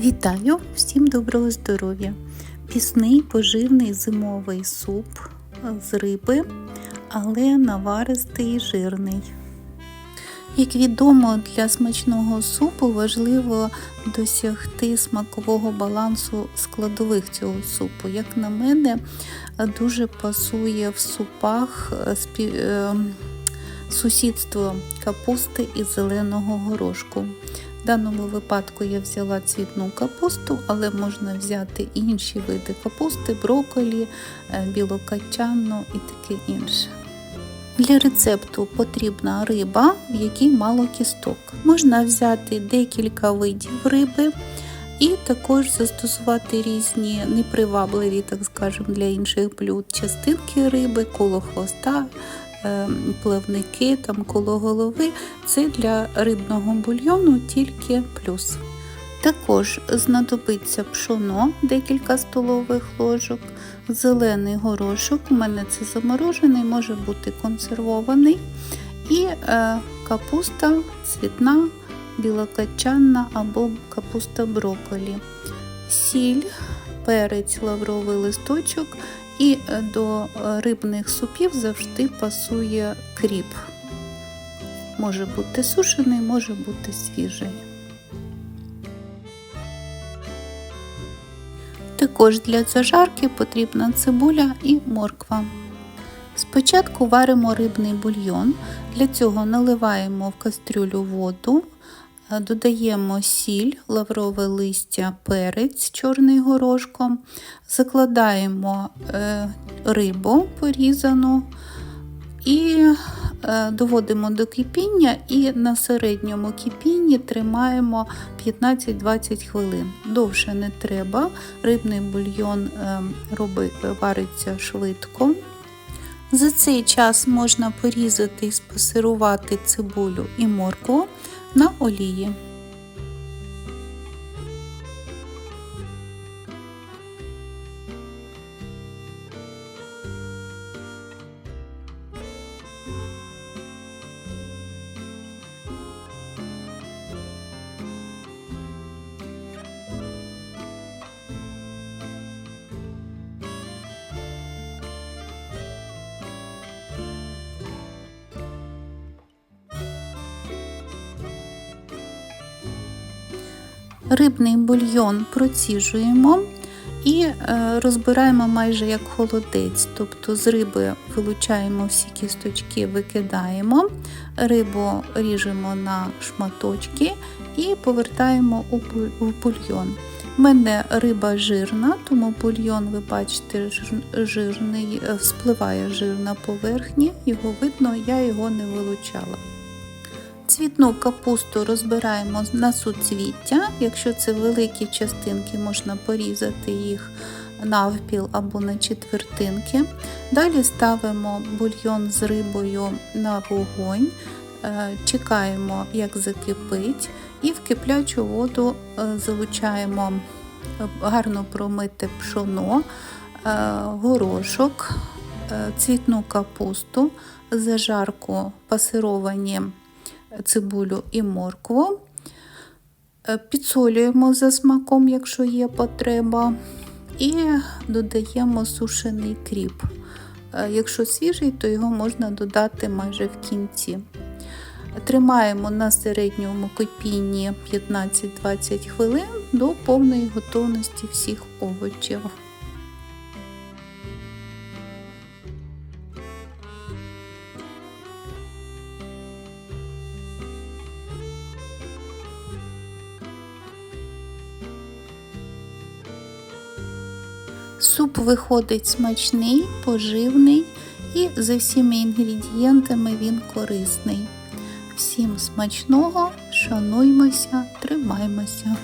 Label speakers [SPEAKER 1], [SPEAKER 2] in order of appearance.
[SPEAKER 1] Вітаю! Всім доброго здоров'я! Пісний поживний зимовий суп з риби, але наваристий і жирний. Як відомо, для смачного супу важливо досягти смакового балансу складових цього супу. Як на мене, дуже пасує в супах е, сусідство капусти і зеленого горошку. В даному випадку я взяла цвітну капусту, але можна взяти інші види капусти, брокколі, е, білокачанну і таке інше. Для рецепту потрібна риба, в якій мало кісток. Можна взяти декілька видів риби і також застосувати різні непривабливі, так скажемо, для інших блюд частинки риби, коло хвоста, плавники, там коло голови. Це для рибного бульйону тільки плюс. Також знадобиться пшоно, декілька столових ложок, зелений горошок, у мене це заморожений, може бути консервований, і е, капуста цвітна, білокачанна або капуста брокколі, сіль, перець, лавровий листочок. І до рибних супів завжди пасує кріп. Може бути сушений, може бути свіжий. Також для зажарки потрібна цибуля і морква. Спочатку варимо рибний бульйон, для цього наливаємо в кастрюлю воду, додаємо сіль, лаврове листя, перець чорний горошком, закладаємо е, рибу порізану і е, доводимо до кипіння і на середньому кипінні тримаємо 15-20 хвилин. Довше не треба, рибний бульйон е, вариться швидко. За цей час можна порізати і спасирувати цибулю і моркву на олії. Рибний бульйон проціжуємо і е, розбираємо майже як холодець, тобто з риби вилучаємо всі кісточки, викидаємо, рибу ріжемо на шматочки і повертаємо у бульйон. У мене риба жирна, тому бульйон, ви бачите, жирний, е, спливає жир на поверхні, його видно, я його не вилучала. Цвітну капусту розбираємо на суцвіття. Якщо це великі частинки, можна порізати їх навпіл або на четвертинки. Далі ставимо бульйон з рибою на вогонь, е, чекаємо, як закипить, і в киплячу воду е, залучаємо гарно промите пшоно, е, горошок, цвітну капусту, зажарку пасировані цибулю і моркву. Е, підсолюємо за смаком, якщо є потреба, і додаємо сушений кріп. Е, якщо свіжий, то його можна додати майже в кінці. Тримаємо на середньому кипінні 15-20 хвилин до повної готовності всіх овочів. Суп виходить смачний, поживний і за всіма інгредієнтами він корисний. Всім смачного, шануймося, тримаймося!